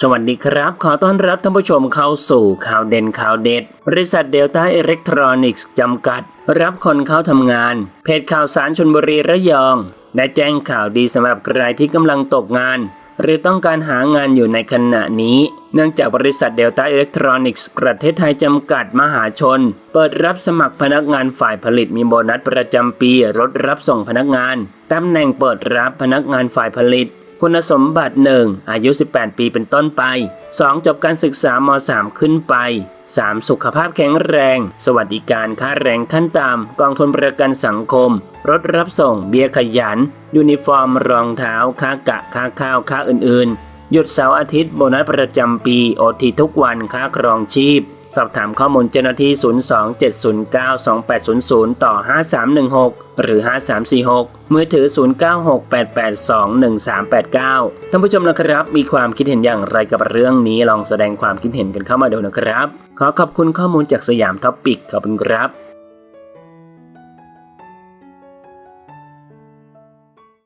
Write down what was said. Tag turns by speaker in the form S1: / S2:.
S1: สวัสดีครับ ขอต้อนรับท่านผู้ชมเข้าสู่ข่าวเด่นข่าวเด็ด บริษัทเดลต้าอิเล็กทรอนิกส์จำกัด รับคนเข้าทำงาน เพจข่าวสารชนบุรีระยอง ได้แจ้งข่าวดีสำหรับใครที่กำลังตกงาน หรือต้องการหางานอยู่ในขณะนี้ เนื่องจากบริษัทเดลต้าอิเล็กทรอนิกส์ประเทศไทยจำกัดมหาชน เปิดรับสมัครพนักงานฝ่ายผลิตมีโบนัสประจำปีรถรับส่งพนักงานตำแหน่งเปิดรับพนักงานฝ่ายผลิต คุณสมบัติ 1. อายุ 18 ปีเป็นต้นไป 2. จบการศึกษาม3ขึ้นไป 3. สุขภาพแข็งแรง สวัสดิการค่าแรงขั้นต่ำกองทุนประกันสังคม รถรับส่ง เบี้ยขยัน ยูนิฟอร์มรองเท้า ค่ากะ ค่าข้าว ค่าอื่นๆ หยุดเสาร์อาทิตย์ โบนัสประจำปี โอทีทุกวัน ค่าครองชีพ สอบถามข้อมูลเจ้าหน้าที่ 027092800 ต่อ 5316 หรือ 5346 มือถือ 0968821389 ท่านผู้ชมนะครับ มีความคิดเห็นอย่างไรกับเรื่องนี้ลองแสดงความคิดเห็นกันเข้ามาดูนะครับ ขอขอบคุณข้อมูลจากสยามท็อปปิกขอบคุณครับ